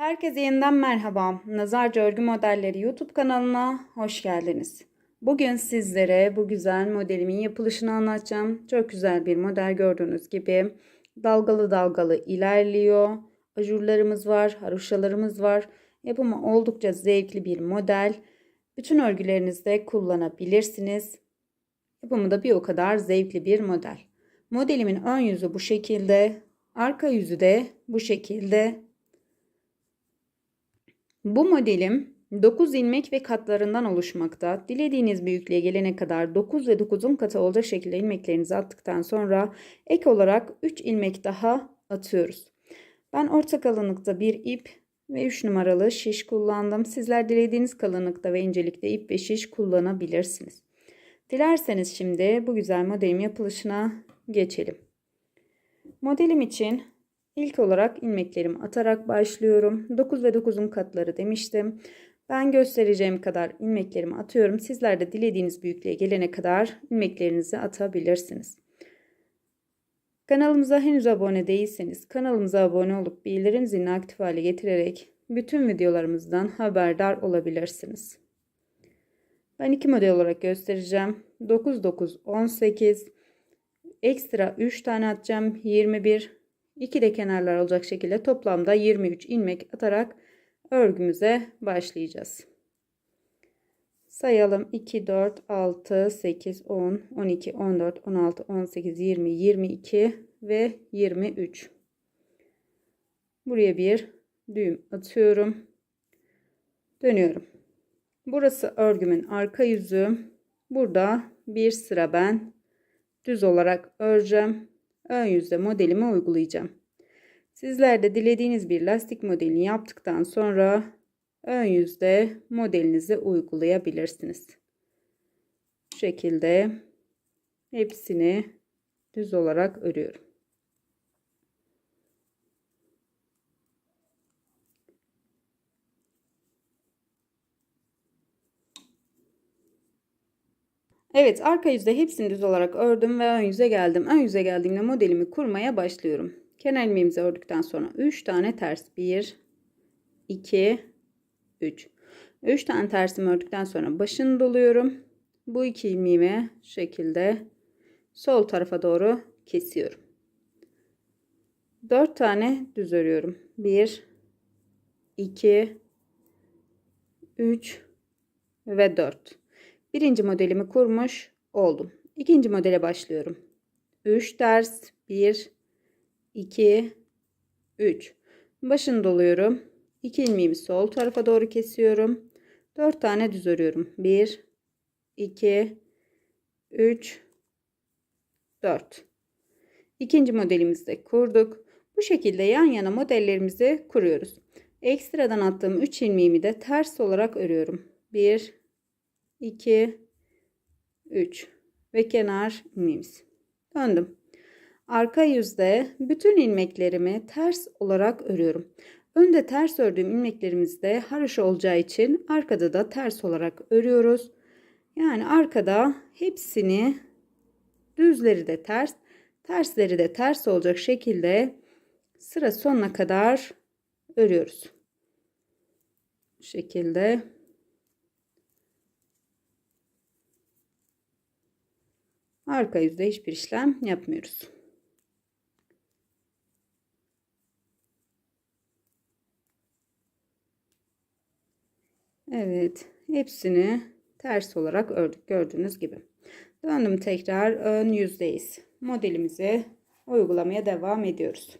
Herkese yeniden merhaba. Nazarca Örgü Modelleri YouTube kanalına hoş geldiniz. Bugün sizlere bu güzel modelimin yapılışını anlatacağım. Çok güzel bir model gördüğünüz gibi. Dalgalı dalgalı ilerliyor. Ajurlarımız var, haroşalarımız var. Yapımı oldukça zevkli bir model. Bütün örgülerinizde kullanabilirsiniz. Yapımı da bir o kadar zevkli bir model. Modelimin ön yüzü bu şekilde. Arka yüzü de bu şekilde. Bu modelim 9 ilmek ve katlarından oluşmakta. Dilediğiniz büyüklüğe gelene kadar 9 ve 9'un katı olacak şekilde ilmeklerinizi attıktan sonra ek olarak 3 ilmek daha atıyoruz. Ben orta kalınlıkta bir ip ve 3 numaralı şiş kullandım. Sizler dilediğiniz kalınlıkta ve incelikte ip ve şiş kullanabilirsiniz. Dilerseniz şimdi bu güzel modelim yapılışına geçelim. Modelim için ilk olarak ilmeklerimi atarak başlıyorum. 9 ve 9'un katları demiştim. Ben göstereceğim kadar ilmeklerimi atıyorum. Sizler de dilediğiniz büyüklüğe gelene kadar ilmeklerinizi atabilirsiniz. Kanalımıza henüz abone değilseniz kanalımıza abone olup bildirim zilini aktif hale getirerek bütün videolarımızdan haberdar olabilirsiniz. Ben iki model olarak göstereceğim. 9 9 18 ekstra 3 tane atacağım. 21 2 de kenarlar olacak şekilde toplamda 23 ilmek atarak örgümüze başlayacağız. Sayalım 2 4 6 8 10 12 14 16 18 20 22 ve 23. Buraya bir düğüm atıyorum. Dönüyorum. Burası örgümün arka yüzü. Burada bir sıra ben düz olarak öreceğim. Ön yüzde modelimi uygulayacağım. Sizler de dilediğiniz bir lastik modelini yaptıktan sonra ön yüzde modelinizi uygulayabilirsiniz. Bu şekilde hepsini düz olarak örüyorum. Evet arka yüzde hepsini düz olarak ördüm ve ön yüze geldim. Ön yüze geldiğimde modelimi kurmaya başlıyorum. Kenar ilmeğimizi ördükten sonra 3 tane ters 1 2 3 3 tane tersimi ördükten sonra başını doluyorum. Bu iki ilmeğimi şekilde sol tarafa doğru kesiyorum. 4 tane düz örüyorum. 1 2 3 ve 4. Birinci modelimi kurmuş oldum. İkinci modele başlıyorum. 3 ters 1 2 3 başını doluyorum. 2 ilmeğimi sol tarafa doğru kesiyorum. 4 tane düz örüyorum. 1 2 3 4 İkinci modelimizde kurduk. Bu şekilde yan yana modellerimizi kuruyoruz. Ekstradan attığım 3 ilmeğimi de ters olarak örüyorum. 1 2 3 ve kenar ilmeğimiz. Döndüm. Arka yüzde bütün ilmeklerimi ters olarak örüyorum. Önde ters ördüğüm ilmeklerimizde haroşa olacağı için arkada da ters olarak örüyoruz. Yani arkada hepsini düzleri de ters, tersleri de ters olacak şekilde sıra sonuna kadar örüyoruz. Bu şekilde arka yüzde hiçbir işlem yapmıyoruz. Evet, hepsini ters olarak ördük gördüğünüz gibi. Döndüm tekrar ön yüzdeyiz. Modelimizi uygulamaya devam ediyoruz.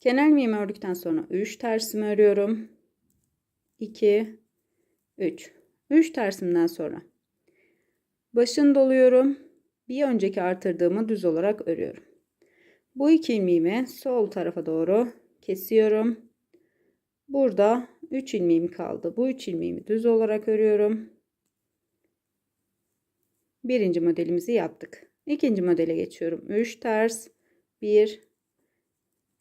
Kenar ilmeğimi ördükten sonra 3 tersimi örüyorum. 2 3 3 tersimden sonra başını doluyorum. Bir önceki artırdığımı düz olarak örüyorum. Bu iki ilmeğimi sol tarafa doğru kesiyorum. Burada 3 ilmeğim kaldı. Bu 3 ilmeğimi düz olarak örüyorum. Birinci modelimizi yaptık. İkinci modele geçiyorum. 3 ters 1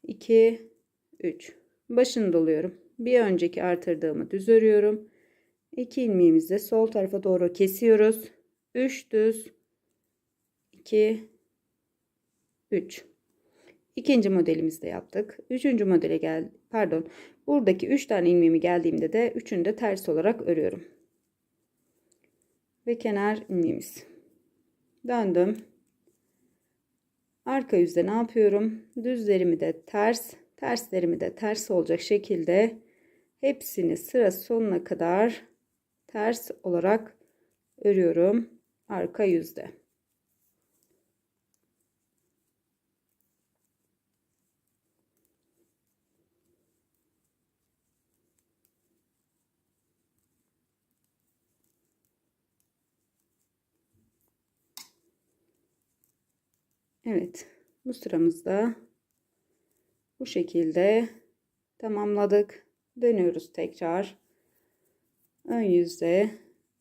2 3 başını doluyorum. Bir önceki artırdığımı düz örüyorum. 2 ilmeğimizi sol tarafa doğru kesiyoruz. 3 düz 2 3 İkinci modelimizde yaptık. Üçüncü modele gel pardon. Buradaki üç tane ilmeğimi geldiğimde de üçünü de ters olarak örüyorum. Ve kenar ilmeğimiz. Döndüm. Arka yüzde ne yapıyorum? Düzlerimi de ters, terslerimi de ters olacak şekilde hepsini sıra sonuna kadar ters olarak örüyorum arka yüzde. Evet bu sıramızda bu şekilde tamamladık. Dönüyoruz tekrar. Ön yüzde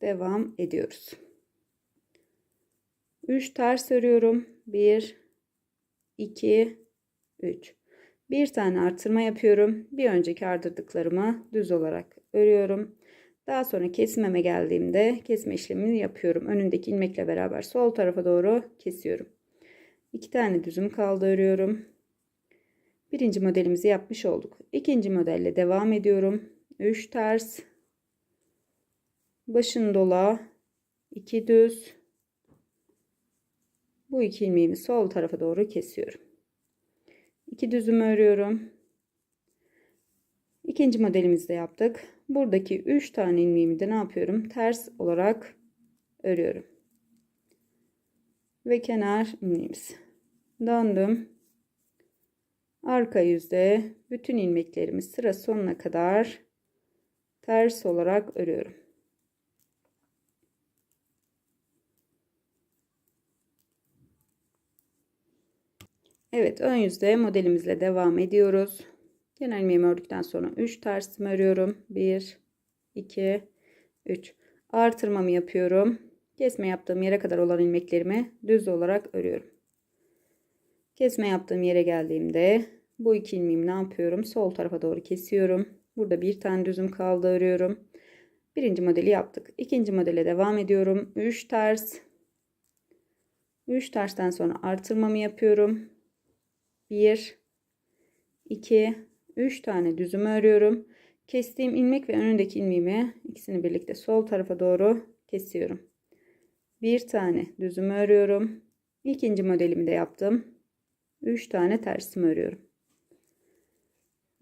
devam ediyoruz. 3 ters örüyorum. 1 2 3 bir tane artırma yapıyorum. Bir önceki ardırdıklarımı düz olarak örüyorum. Daha sonra kesmeme geldiğimde kesme işlemini yapıyorum. Önündeki ilmekle beraber sol tarafa doğru kesiyorum. İki tane düzüm kaldı örüyorum. Birinci modelimizi yapmış olduk. İkinci modelle devam ediyorum. 3 ters. Başın dola. 2 düz. Bu iki ilmeğimi sol tarafa doğru kesiyorum. 2 düzüm örüyorum. İkinci modelimizde yaptık. Buradaki 3 tane ilmeğimi de ne yapıyorum? Ters olarak örüyorum. Ve kenar ilmeğimiz. Döndüm. Arka yüzde bütün ilmeklerimi sıra sonuna kadar ters olarak örüyorum. Evet ön yüzde modelimizle devam ediyoruz. Genel ilmeğimi ördükten sonra 3 tersimi örüyorum. 1 2 3 artırmamı yapıyorum. Kesme yaptığım yere kadar olan ilmeklerimi düz olarak örüyorum. Kesme yaptığım yere geldiğimde bu iki ilmeğimi ne yapıyorum? Sol tarafa doğru kesiyorum. Burada bir tane düzüm kaldı örüyorum. Birinci modeli yaptık. İkinci modele devam ediyorum. 3 ters. 3 tersten sonra artırmamı yapıyorum. 1 2 3 tane düzümü örüyorum. Kestiğim ilmek ve önündeki ilmeğimi ikisini birlikte sol tarafa doğru kesiyorum. Bir tane düzümü örüyorum. İkinci modelimi de yaptım. 3 tane tersimi örüyorum.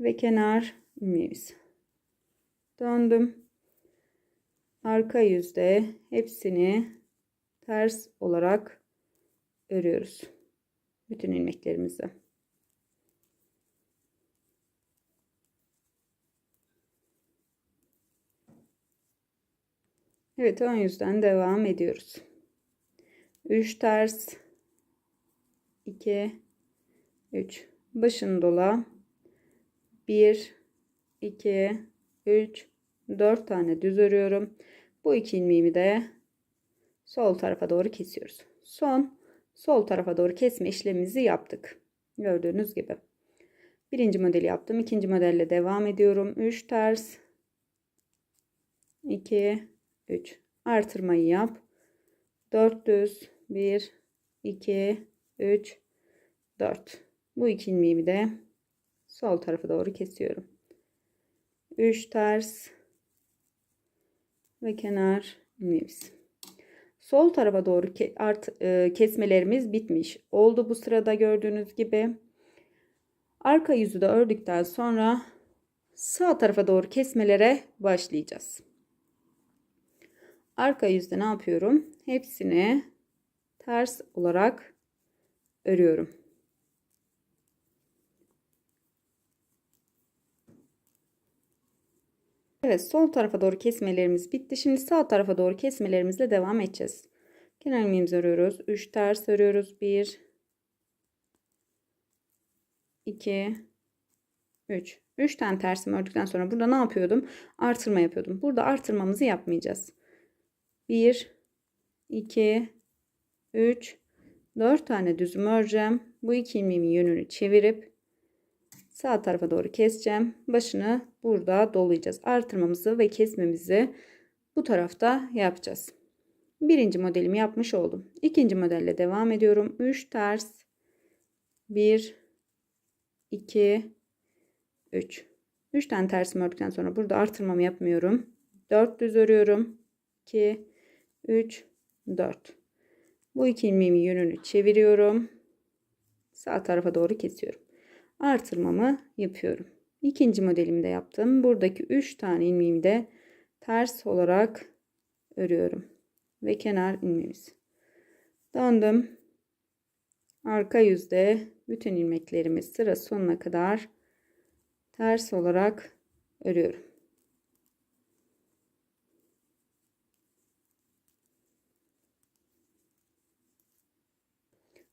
Ve kenar ilmeğimiz. Döndüm. Arka yüzde hepsini ters olarak örüyoruz. Bütün ilmeklerimizi. Evet ön yüzden devam ediyoruz. 3 ters 2 3 başın dola. 1 2 3 4 tane düz örüyorum. Bu iki ilmeğimi de sol tarafa doğru kesiyoruz. Son sol tarafa doğru kesme işlemimizi yaptık. Gördüğünüz gibi. Birinci modeli yaptım ikinci modelle devam ediyorum. 3 ters. 2 3 artırmayı yap. 4 düz. 1 2 3 4 bu iki ilmeğimi de sol tarafa doğru kesiyorum. 3 ters ve kenar ilmeğimiz. Sol tarafa doğru ke art, e, kesmelerimiz bitmiş. Oldu bu sırada gördüğünüz gibi. Arka yüzü de ördükten sonra sağ tarafa doğru kesmelere başlayacağız. Arka yüzde ne yapıyorum? Hepsini ters olarak örüyorum. Evet sol tarafa doğru kesmelerimiz bitti. Şimdi sağ tarafa doğru kesmelerimizle devam edeceğiz. Kenar ilmeğimizi örüyoruz. 3 ters örüyoruz. 1 2 3 3 tane tersimi ördükten sonra burada ne yapıyordum? Artırma yapıyordum. Burada artırmamızı yapmayacağız. 1 2 3 4 tane düzüm öreceğim. Bu iki ilmeğimin yönünü çevirip sağ tarafa doğru keseceğim. Başını burada dolayacağız. Artırmamızı ve kesmemizi bu tarafta yapacağız. Birinci modelimi yapmış oldum. İkinci modelle devam ediyorum. 3 ters 1 2 3 3 tane tersimi ördükten sonra burada artırmamı yapmıyorum. 4 düz örüyorum. 2 3 4 bu iki ilmeğimin yönünü çeviriyorum. Sağ tarafa doğru kesiyorum. Artırmamı yapıyorum. İkinci modelimi de yaptım. Buradaki 3 tane ilmeğimi de ters olarak örüyorum. Ve kenar ilmeğimiz. Döndüm. Arka yüzde bütün ilmeklerimi sıra sonuna kadar ters olarak örüyorum.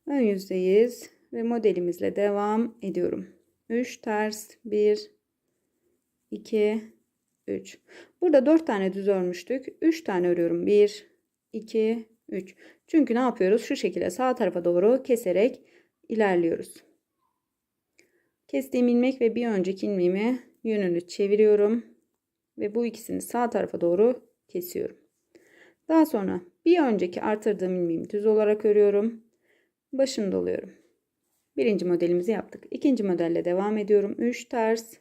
Ön yüzdeyiz ve modelimizle devam ediyorum. 3 ters 1 2 3 burada 4 tane düz örmüştük. 3 tane örüyorum. 1 2 3 çünkü ne yapıyoruz? Şu şekilde sağ tarafa doğru keserek ilerliyoruz. Kestiğim ilmek ve bir önceki ilmeğimi yönünü çeviriyorum ve bu ikisini sağ tarafa doğru kesiyorum. Daha sonra bir önceki artırdığım ilmeğimi düz olarak örüyorum. Başını doluyorum Birinci modelimizi yaptık. İkinci modelle devam ediyorum. 3 ters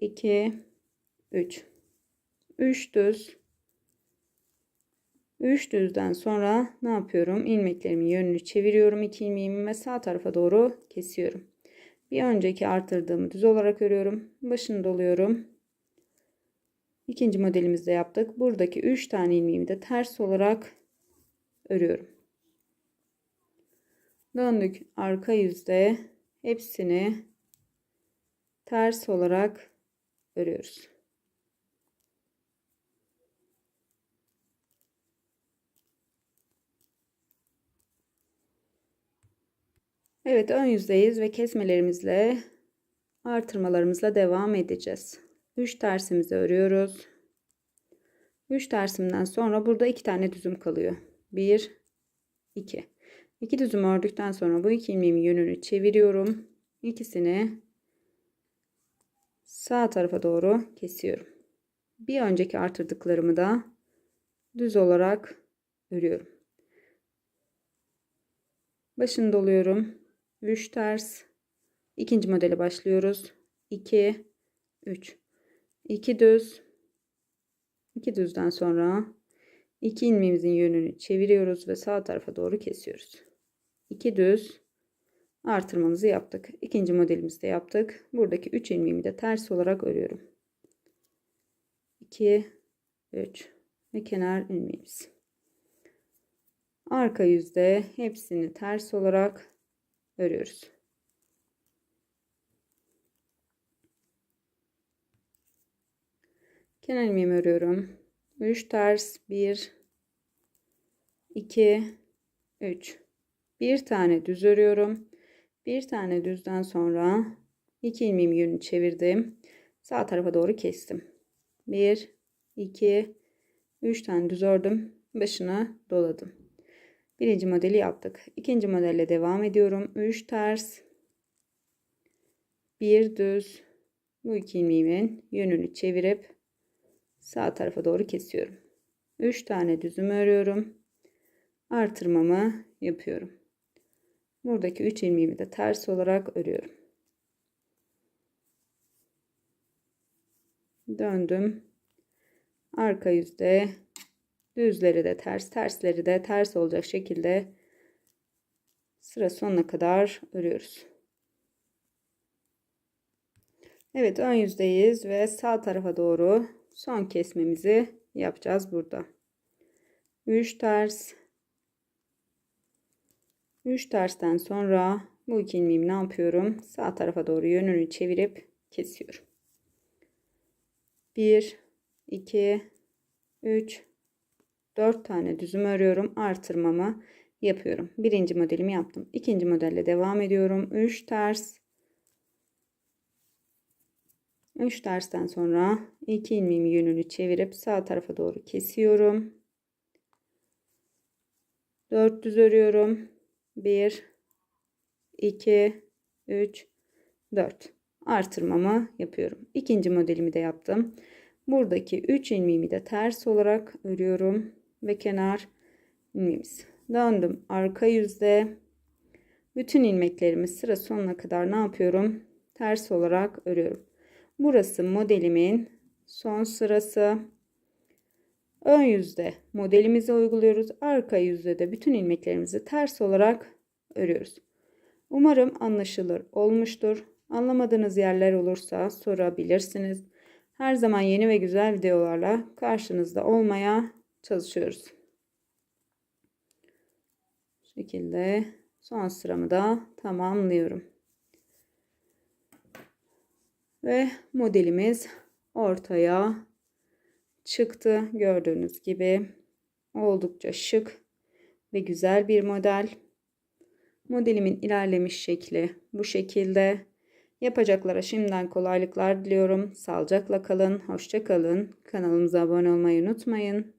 2 3 3 düz 3 düzden sonra ne yapıyorum? İlmeklerimin yönünü çeviriyorum. 2 ilmeğimi ve sağ tarafa doğru kesiyorum. Bir önceki artırdığımı düz olarak örüyorum. Başını doluyorum. İkinci modelimizde yaptık. Buradaki 3 tane ilmeğimi de ters olarak örüyorum. Döndük arka yüzde hepsini ters olarak örüyoruz. Evet ön yüzdeyiz ve kesmelerimizle artırmalarımızla devam edeceğiz. 3 tersimizi örüyoruz. 3 tersimden sonra burada 2 tane düzüm kalıyor. 1 2 İki düzüm ördükten sonra bu iki ilmeğimin yönünü çeviriyorum. İkisini sağ tarafa doğru kesiyorum. Bir önceki artırdıklarımı da düz olarak örüyorum. Başını doluyorum. 3 ters. İkinci modele başlıyoruz. 2 3 2 düz 2 düzden sonra iki ilmeğimizin yönünü çeviriyoruz ve sağ tarafa doğru kesiyoruz. 2 düz artırmamızı yaptık. İkinci modelimizde yaptık. Buradaki 3 ilmeğimi de ters olarak örüyorum. 2 3 ve kenar ilmeğimiz. Arka yüzde hepsini ters olarak örüyoruz. Kenar ilmeğimi örüyorum. 3 ters 1 2 3 bir tane düz örüyorum. Bir tane düzden sonra iki ilmeğimi yönünü çevirdim. Sağ tarafa doğru kestim. 1 2 3 tane düz ördüm. Başına doladım. Birinci modeli yaptık. İkinci modelle devam ediyorum. 3 ters. Bir düz. Bu iki ilmeğimin yönünü çevirip sağ tarafa doğru kesiyorum. 3 tane düzümü örüyorum. Artırmamı yapıyorum. Buradaki 3 ilmeğimi de ters olarak örüyorum. Döndüm. Arka yüzde düzleri de ters, tersleri de ters olacak şekilde sıra sonuna kadar örüyoruz. Evet ön yüzdeyiz ve sağ tarafa doğru son kesmemizi yapacağız burada. 3 ters 3 tersten sonra bu iki ilmeğimi ne yapıyorum? Sağ tarafa doğru yönünü çevirip kesiyorum. 1 2 3 4 tane düzüm örüyorum. Artırmamı yapıyorum. Birinci modelimi yaptım. İkinci modelle devam ediyorum. 3 ters 3 tersten sonra iki ilmeğimi yönünü çevirip sağ tarafa doğru kesiyorum. 4 düz örüyorum. 1 2 3 4 artırmamı yapıyorum. İkinci modelimi de yaptım. Buradaki 3 ilmeğimi de ters olarak örüyorum ve kenar ilmeğimiz. Döndüm arka yüzde Bütün ilmeklerimi sıra sonuna kadar ne yapıyorum? Ters olarak örüyorum. Burası modelimin son sırası. Ön yüzde modelimizi uyguluyoruz. Arka yüzde de bütün ilmeklerimizi ters olarak örüyoruz. Umarım anlaşılır olmuştur. Anlamadığınız yerler olursa sorabilirsiniz. Her zaman yeni ve güzel videolarla karşınızda olmaya çalışıyoruz. Bu şekilde son sıramı da tamamlıyorum. Ve modelimiz ortaya çıktı. Gördüğünüz gibi oldukça şık ve güzel bir model. Modelimin ilerlemiş şekli bu şekilde. Yapacaklara şimdiden kolaylıklar diliyorum. Sağlıcakla kalın, hoşça kalın. Kanalımıza abone olmayı unutmayın.